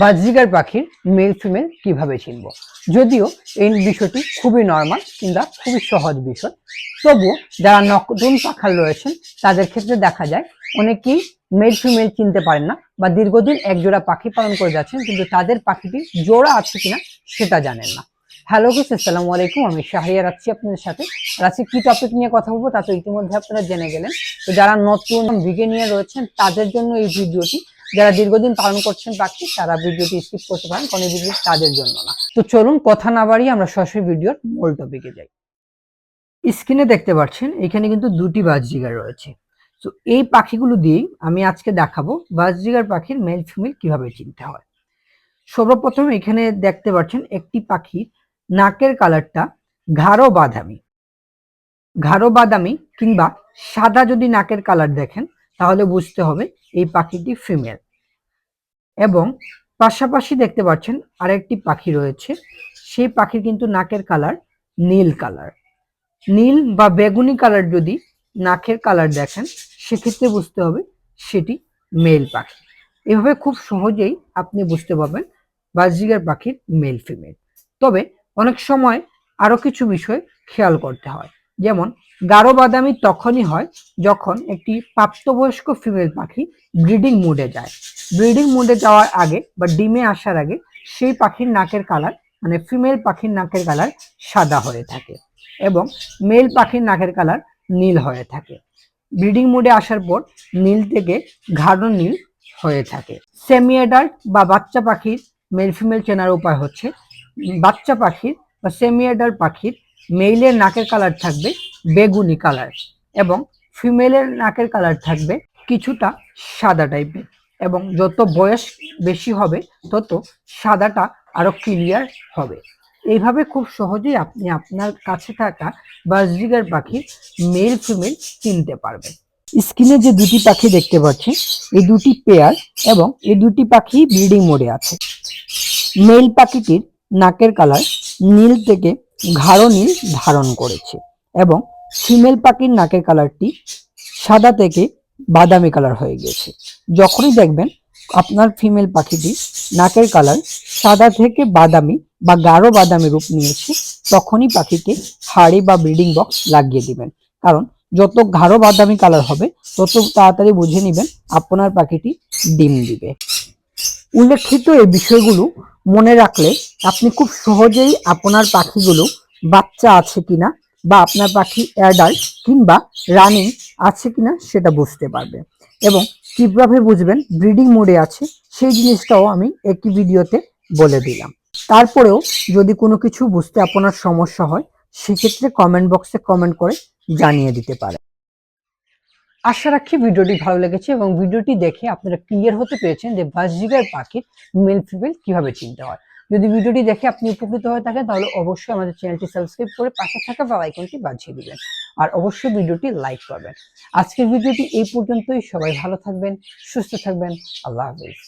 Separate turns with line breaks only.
Budgerigar পাখির male female কীভাবে চিনব? যদিও এই বিষয়টি খুবই নর্মাল কিংবা খুবই সহজ বিষয়, তবুও যারা নতুন পাখাল রয়েছেন, তাদের ক্ষেত্রে দেখা যায় অনেকেই মেল ফিমেল চিনতে পারেন না বা দীর্ঘদিন এক জোড়া পাখি পালন করে যাচ্ছেন, কিন্তু তাদের পাখিটি জোড়া আছে কিনা সেটা জানেন না। হ্যালো গুস আসসালামু আলাইকুম। আমি শাহরিয়ার আছি আপনাদের সাথে। আজকে কি টপিক নিয়ে কথা বলব তা তো ইতিমধ্যে আপনারা জেনে গেলেন। তো যারা নতুন ভিগে নিয়ে রয়েছেন, তাদের জন্য এই ভিডিওটি যারা দীর্ঘদিন পালন করছেন পাখি তারা ভিডিওটি স্কিপ করতে পারেন এই ভিডিও তাদের জন্য না। তো চলুন কথা না বাড়িয়ে আমরা সরাসরি ভিডিওর মূল টপিকে যাই। স্ক্রিনে দেখতে পাচ্ছেন, এখানে কিন্তু দুটি বাজরিগার রয়েছে। তো এই পাখিগুলো দিয়েই আমি আজকে দেখাবো বাজরিগার পাখির মেল ফিমেল কীভাবে চিনতে হয়। সর্বপ্রথম এখানে দেখতে পাচ্ছেন একটি পাখির নাকের কালারটা ঘাড়ো বাদামি। ঘাড়ো বাদামি কিংবা সাদা যদি নাকের কালার দেখেন, তাহলে বুঝতে হবে এই পাখিটি ফিমেল এবং পাশাপাশি দেখতে পাচ্ছেন আরেকটি পাখি রয়েছে। সেই পাখির কিন্তু নাকের কালার নীল কালার নীল বা বেগুনি কালার যদি নাকের কালার দেখেন, সেক্ষেত্রে বুঝতে হবে সেটি মেল পাখি। এভাবে খুব সহজেই আপনি বুঝতে পারবেন বাজিগার পাখির মেল ফিমেল তবে অনেক সময় আরও কিছু বিষয় খেয়াল করতে হয়। যেমন গাঢ় বাদামি তখনই হয় যখন একটি প্রাপ্তবয়স্ক ফিমেল পাখি ব্রিডিং মুডে যায়। ব্রিডিং মুডে যাওয়ার আগে বা ডিমে আসার আগে সেই পাখির নাকের কালার মানে ফিমেল পাখির নাকের কালার সাদা হয়ে থাকে এবং মেল পাখির নাকের কালার নীল হয়ে থাকে। ব্রিডিং মুডে আসার পর নীল থেকে গাঢ় নীল হয়ে থাকে। সেমি অ্যাডাল্ট বা বাচ্চা পাখির মেল ফিমেল চেনার উপায় হচ্ছে, বাচ্চা পাখির বা সেমি অ্যাডাল্ট পাখির মেইলের নাকের কালার থাকবে বেগুনি কালার এবং ফিমেলের নাকের কালার থাকবে কিছুটা সাদা টাইপের এবং যত বয়স বেশি হবে, তত সাদাটা আরও ক্লিয়ার হবে। এইভাবে খুব সহজেই আপনি আপনার কাছে থাকা বাজরিগার পাখির মেল ফিমেল চিনতে পারবেন। স্ক্রিনে যে দুটি পাখি দেখতে পাচ্ছেন এই দুটি পেয়ার এবং এই দুটি পাখি ব্রিডিং মোডে আছে। মেল পাখিটির নাকের কালার নীল থেকে গাঢ় নীল ধারণ করেছে এবং ফিমেল পাখির নাকের কালারটি সাদা থেকে বাদামি কালার হয়ে গেছে যখনই দেখবেন আপনার ফিমেল পাখিটি নাকের কালার সাদা থেকে বাদামি বা গাঢ় বাদামি রূপ নিয়েছে, তখনই পাখিকে হাড়ি বা ব্রিডিং বক্স লাগিয়ে দিবেন। কারণ যত গাঢ় বাদামি কালার হবে, তত তাড়াতাড়ি বুঝে নেবেন আপনার পাখিটি ডিম দিবে। উল্লেখিত এই বিষয়গুলো মনে রাখলে আপনি খুব সহজেই আপনার পাখিগুলো বাচ্চা আছে কিনা বা আপনার পাখি অ্যাডাল্ট কিংবা রানিং আছে কিনা সেটা বুঝতে পারবে। এবং কীভাবে বুঝবেন ব্রিডিং মোডে আছে, সেই জিনিসটাও আমি একটি ভিডিওতে বলে দিলাম। তারপরেও যদি কোনো কিছু বুঝতে আপনার সমস্যা হয়, সেক্ষেত্রে কমেন্ট বক্সে কমেন্ট করে জানিয়ে দিতে পারে আশা রাখি ভিডিওটি ভালো লেগেছে এবং ভিডিওটি দেখে আপনারা ক্লিয়ার হতে পেরেছেন যে বাজরিগার পাখির মেল ফিমেল কীভাবে চিনতে হয়। যদি ভিডিওটি দেখে আপনি উপকৃত হয়ে থাকেন, তাহলে অবশ্যই আমাদের চ্যানেলটি সাবস্ক্রাইব করে পাশে থাকা বেল আইকনটি বাজিয়ে দিবেন। আর অবশ্যই ভিডিওটি লাইক করবেন। আজকের ভিডিওটি এই পর্যন্তই। সবাই ভালো থাকবেন, সুস্থ থাকবেন। আল্লাহ হাফিজ।